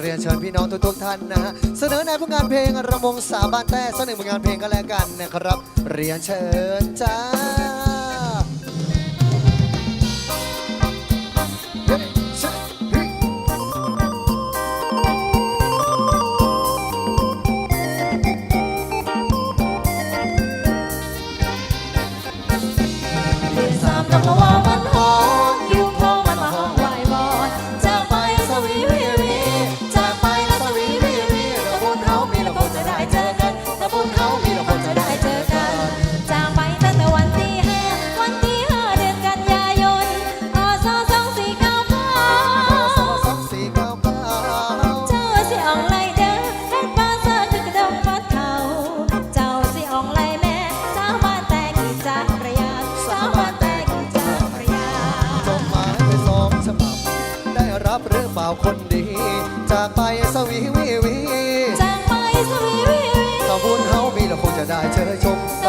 เรียนเชิญพี่น้องทุกๆท่านนะฮะเสนอในผลงานเพลงระมงสาวบ้านแต้สักหนึ่งผลงานเพลงก็แล้วกันนะครับ เรียนเชิญจ้า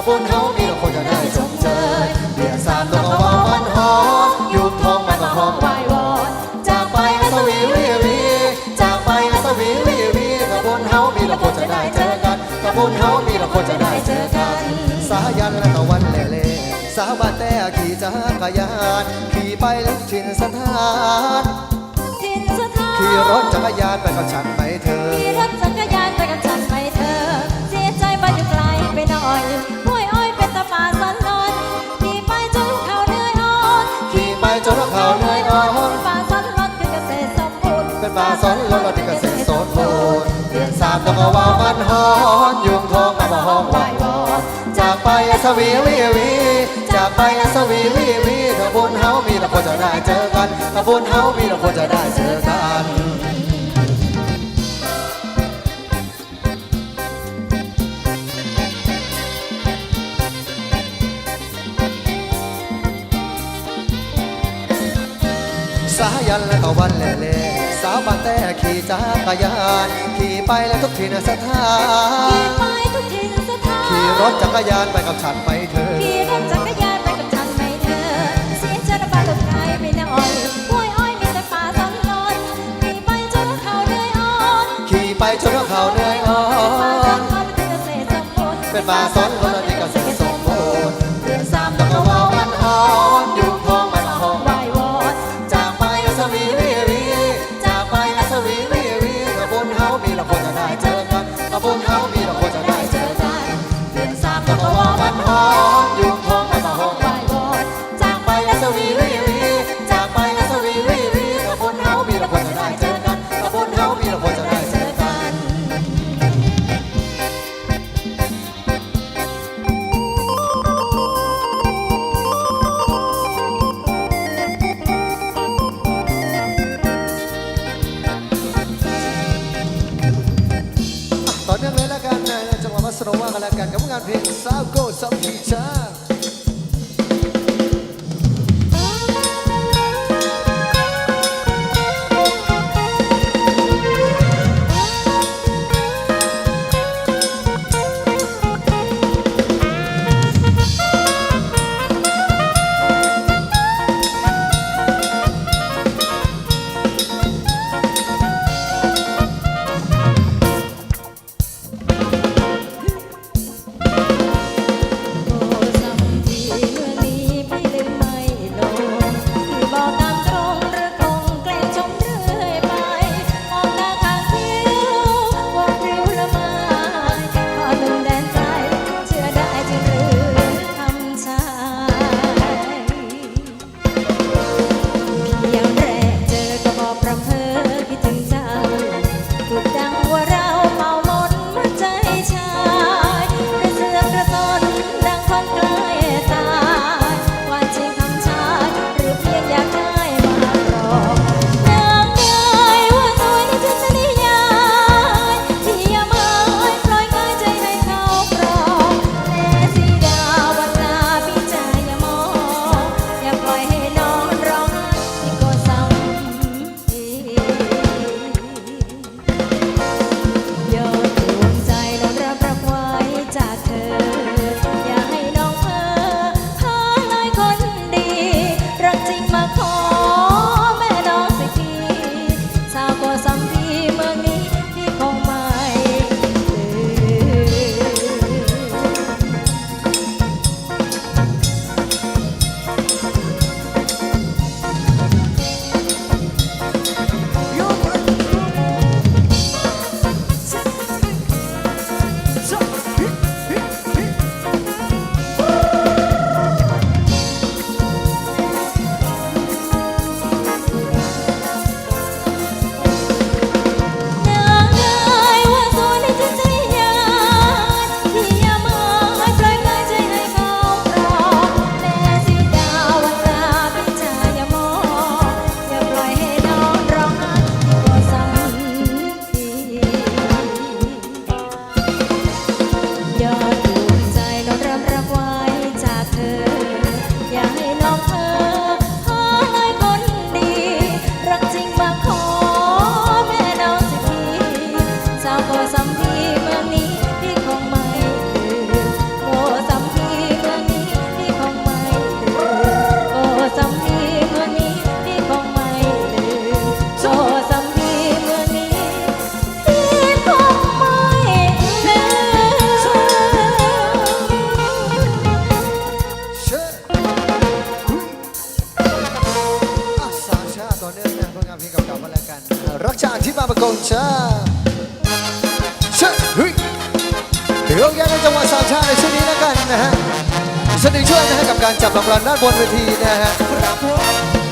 ยชมตะบุญเฮามีเราคงจะได้ชมเชยเรียนสามต้องเอาว่ามันหอมยุบทองมันมาหอมไหววอนจากไปสวีวีวีจากไปสวีวีวีตะบุญเฮามีเราคงจะได้เจอกันตะบุญเฮามีเราคงจะได้เจอกัน สายันและตะวันเล่เล่สาวบ้านแต่ขี่จักรยานขี่ไปลึกชินสถานทานขี่รถจักรยานไปกับฉันไหมเธอ ณ์เป็นป่าสนลรถที่เกษตรสมบูรณ์เดือนสามต้องเอาว่ามันฮอนยุงทองมามาห้องไหววอนจากไปสวีวีวีจากไปสวีวีวีถ้าบุญเฮามีเราควรจะได้เจอกันถ้าบุญเฮามีเราควรจะได้เจอกันสายันและตะวันแหล่เล่าวบ้านแต่ขี่จักรยานขี่ไปแล้วทุกที่นสถานขี่ไปทุกทินสถานขี่รถจักรยานไปกับฉันไหมเธอขี่รถจักรยานไปกับฉันไหมเธอเสียใจระบายตกไกลไปหน่อยห้วยอ้อยมีแต่ป่าสันนอนขี่ไปจนเขาเหนื่อยอ่อนขี่ไปจนเขาเหนื่อยอ่อป่าสันนนอนคือเกษตรสมบูรณ์เป็นป่าสนคนละ ผลงานเพลงเก่าๆมาแล้วกัน รักชาติที่มาประกงชาเชิญเฮ้ยเดี๋ยวแยกในจังหวัดสามชาในช่วงนี้แล้วกันนะฮะสนุกช่วยนะฮะกับการจับรางวัลด้านบนเวทีนะฮะครับผม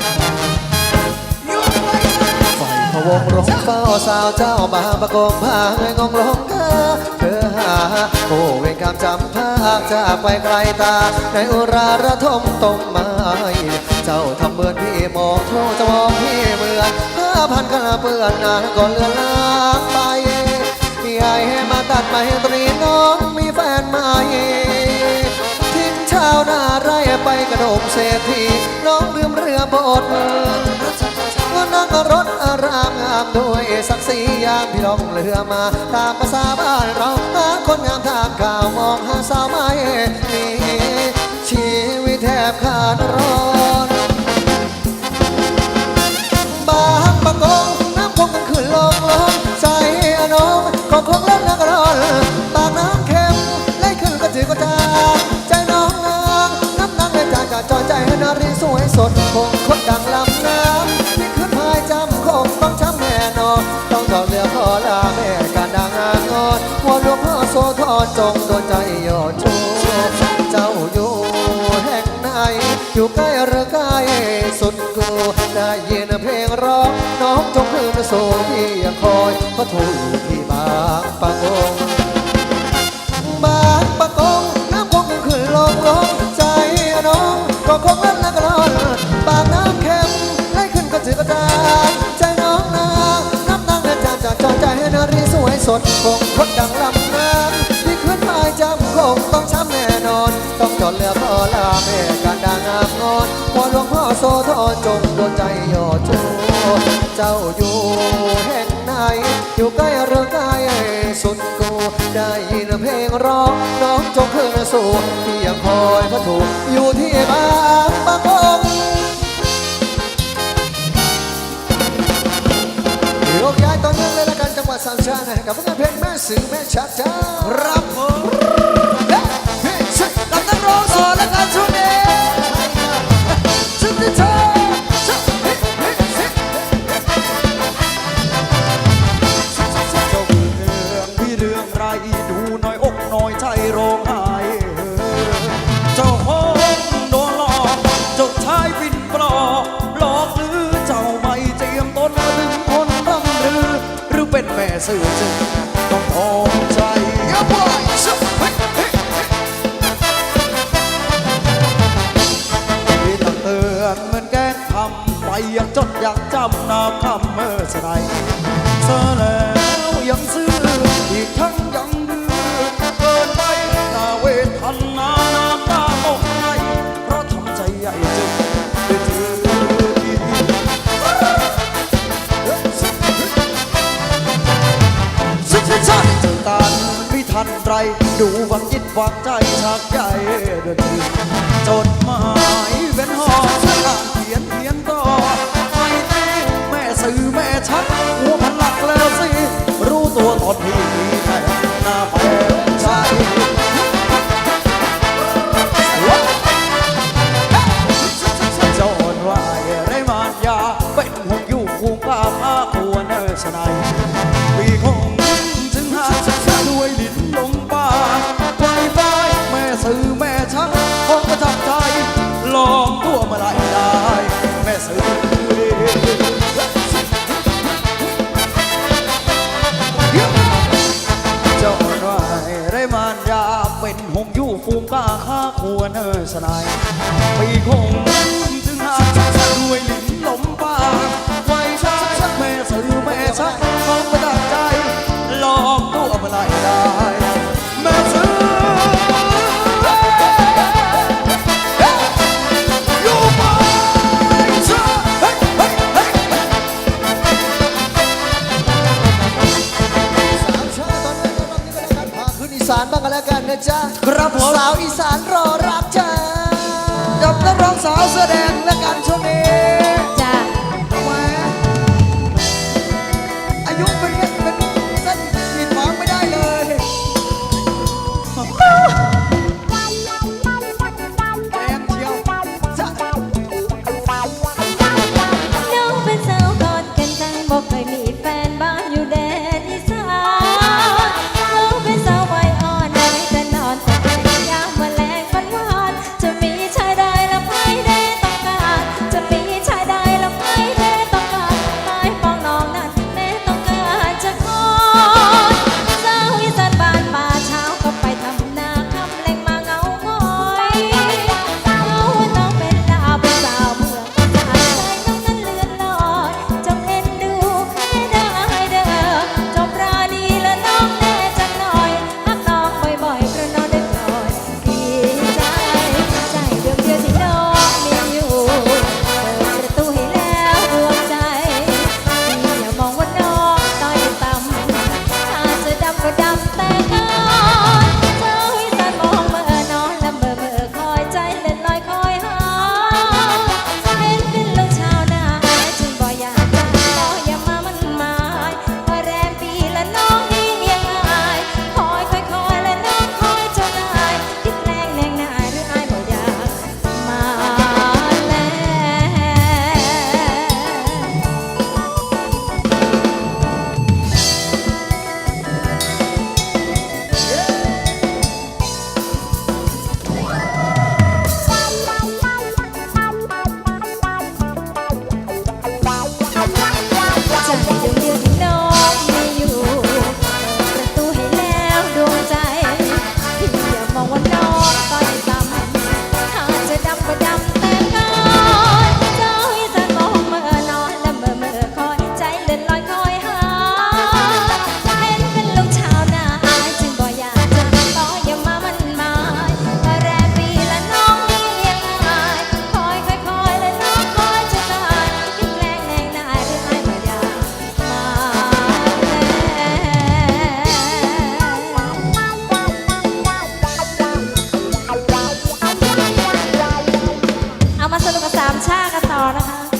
วงร้องเฝ้าสาวเจ้ามาประกงพาให้งงร้องเธอเธอหาโอ้เวรกรรมจำภาคจากไปไกลตา ในอุราระทมตมไม้เจ้าทำเหมือนพี่มองโทษจะมองพี่เหมือนผ้าพันกระเปื้อนนานก็เลือนลางไปยายให้มาตัดไม้ตรีน้องมีแฟนใหม่ทิ้งชาวนาไร่ไปกระโดมเศรษฐีน้องลืมเรือบด ศักดิ์ศรียามพี่ลองเรือมา ตามภาษาบ้านเราหาคนงามทางข่าวมองหาสาวไม่มีชีวิตแทบขาดร้อนบางปะกงน้ำคงกันขึ้นลงลงใจอน้องก็คงเล่นนักร้อนปากน้ำเค็มไหลขึ้นก็จืดก็จางใจน้องนางน้ำนางเลยจางจาจอใจให้นารีสวยสดคงคดดังลำ จงโดนใจโยดชูเจ้าอยู่แห่งไหน อยู่ใกล้หรือไกลสุดกูได้ยินเพลงร้องน้องจงคืนสู่ที่ยังคอยพระทูลอยู่ที่บางปะกงบางปะกงน้ำคงขึ้นลงลงใจน้องก็คงนั้นละกรอนปากน้ำเค็มไหลขึ้นก็จืดก็จางใจน้องนางน้ำนางเดินจางจากจอใจให้นารีสวยสดคงคดดังลำน้ำ งต้องช้ำแน่นอน ต้องจอดเรือขอลาแม่การดังงามงอนพอหลวงพ่อโสธรจงโดนใจโยดชูเจ้าอยู่แห่งไหน อยู่ใกล้หรือไกลสุดกูได้ยินเพลงร้องน้องจงคืนสู่ที่ยังคอยพระถูกอยู่ที่บางปะกงยกย้ายตอนนี้เลยละกันจังหวัดสามชาตินะกับผลงานเพลงแม่สื่อแม่ชัดจ้าครับผม เจ้าเรื่อพี่เดืองไรดูน่อยอกน่อยใจร้องไห้เจ้าคงโดนหลอกเจ้าชายปิ่นปลอกหลอกหรือเจ้าไม่เจียมตนมาถึงคนร่ำรือหรือเป็นแม่สื่อจึงต้องทองใจ วังใจชักใหญ่เดินถึงจดหมายเป็นหออ่านเขียนเขียนต่อไปแต่แม่สื่อแม่ชักหัวพันหลักแล้วสิ รู้ตัวตอนที่มีแค่หน้าไป ควรเนอสนาย ชากันต่อนะคะ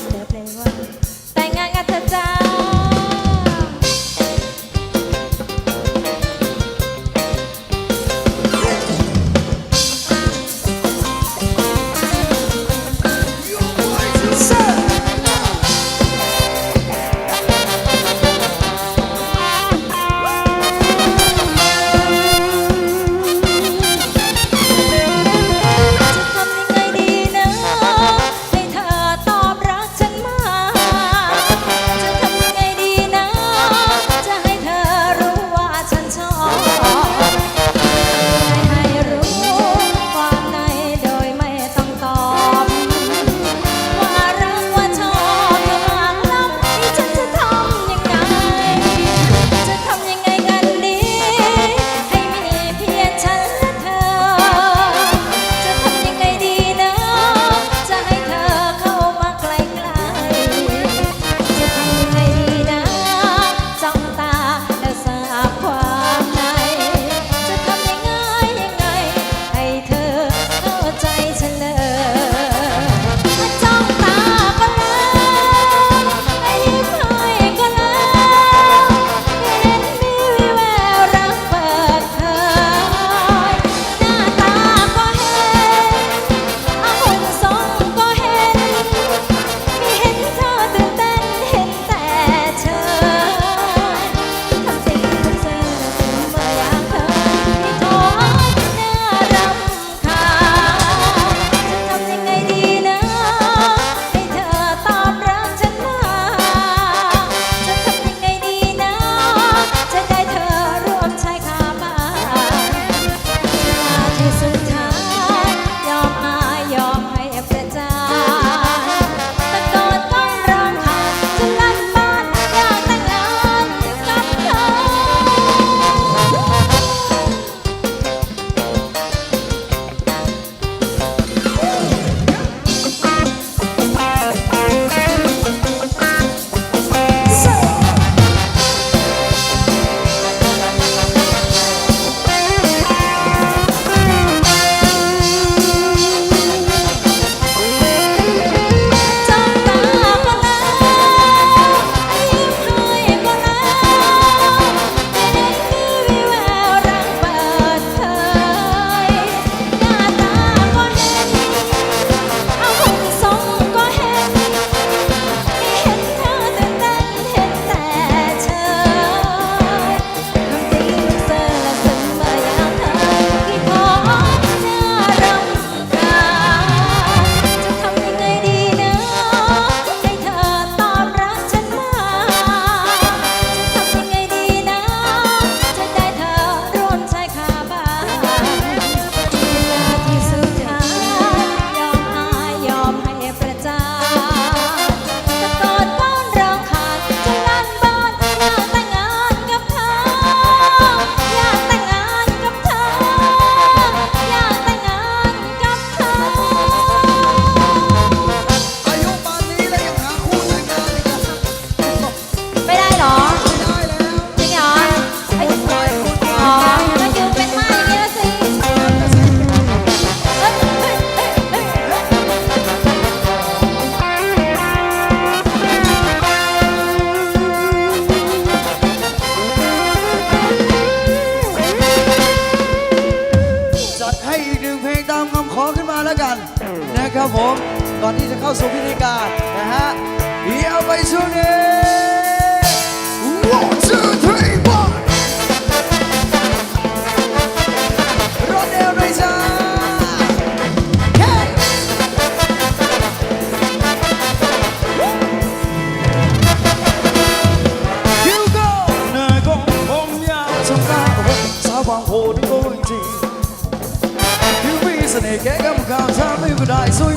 kẻ gấp cao xa mi vừa đại xuôi